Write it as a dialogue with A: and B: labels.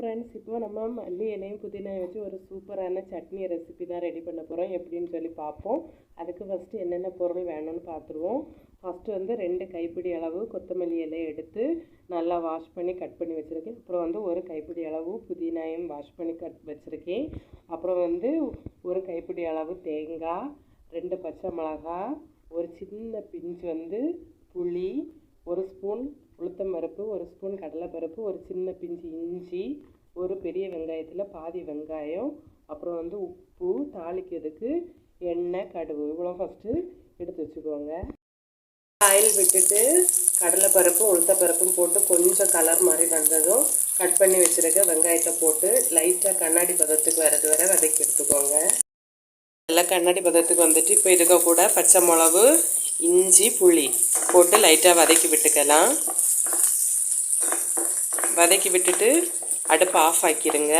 A: Friends இப்போ நம்ம மல்லி இலையும் புதினாயும் வச்சு ஒரு சூப்பரான சட்னி ரெசிபி தான் ரெடி பண்ண போகிறோம் எப்படின்னு சொல்லி பார்ப்போம். அதுக்கு ஃபஸ்ட்டு என்னென்ன பொருள் வேணும்னு பார்த்துருவோம். ஃபஸ்ட்டு வந்து ரெண்டு கைப்பிடி அளவு கொத்தமல்லி இலையை எடுத்து நல்லா வாஷ் பண்ணி கட் பண்ணி வச்சுருக்கேன். அப்புறம் வந்து ஒரு கைப்பிடி அளவு புதினாயும் வாஷ் பண்ணி கட் வச்சுருக்கேன். அப்புறம் வந்து ஒரு கைப்பிடி அளவு தேங்காய் ரெண்டு பச்சை மிளகாய் ஒரு சின்ன பிஞ்சு வந்து புளி ஒரு ஸ்பூன் உளுத்தம் பருப்பு ஒரு ஸ்பூன் கடலைப்பருப்பு ஒரு சின்ன பிஞ்சு இஞ்சி ஒரு பெரிய வெங்காயத்தில் பாதி வெங்காயம் அப்புறம் வந்து உப்பு தாளிக்கிறதுக்கு எண்ணெய் கடுகு இவ்வளோ ஃபஸ்ட்டு எடுத்து வச்சுக்கோங்க. ஆயில் விட்டுட்டு கடலைப்பருப்பு உளுத்தப்பருப்பும் போட்டு கொஞ்சம் கலர் மாதிரி வந்ததும் கட் பண்ணி வச்சுருக்க வெங்காயத்தை போட்டு லைட்டாக கண்ணாடி பதத்துக்கு வரது வரை வதக்கி எடுத்துக்கோங்க. நல்லா கண்ணாடி பதத்துக்கு வந்துட்டு இப்போ இருக்கக்கூட கூட பச்சை மிளகு இஞ்சி புளி போட்டு லைட்டாக வதக்கி விட்டுக்கலாம். வதக்கி விட்டுட்டு அடுப்பை ஆஃப் ஆக்கிடுங்க.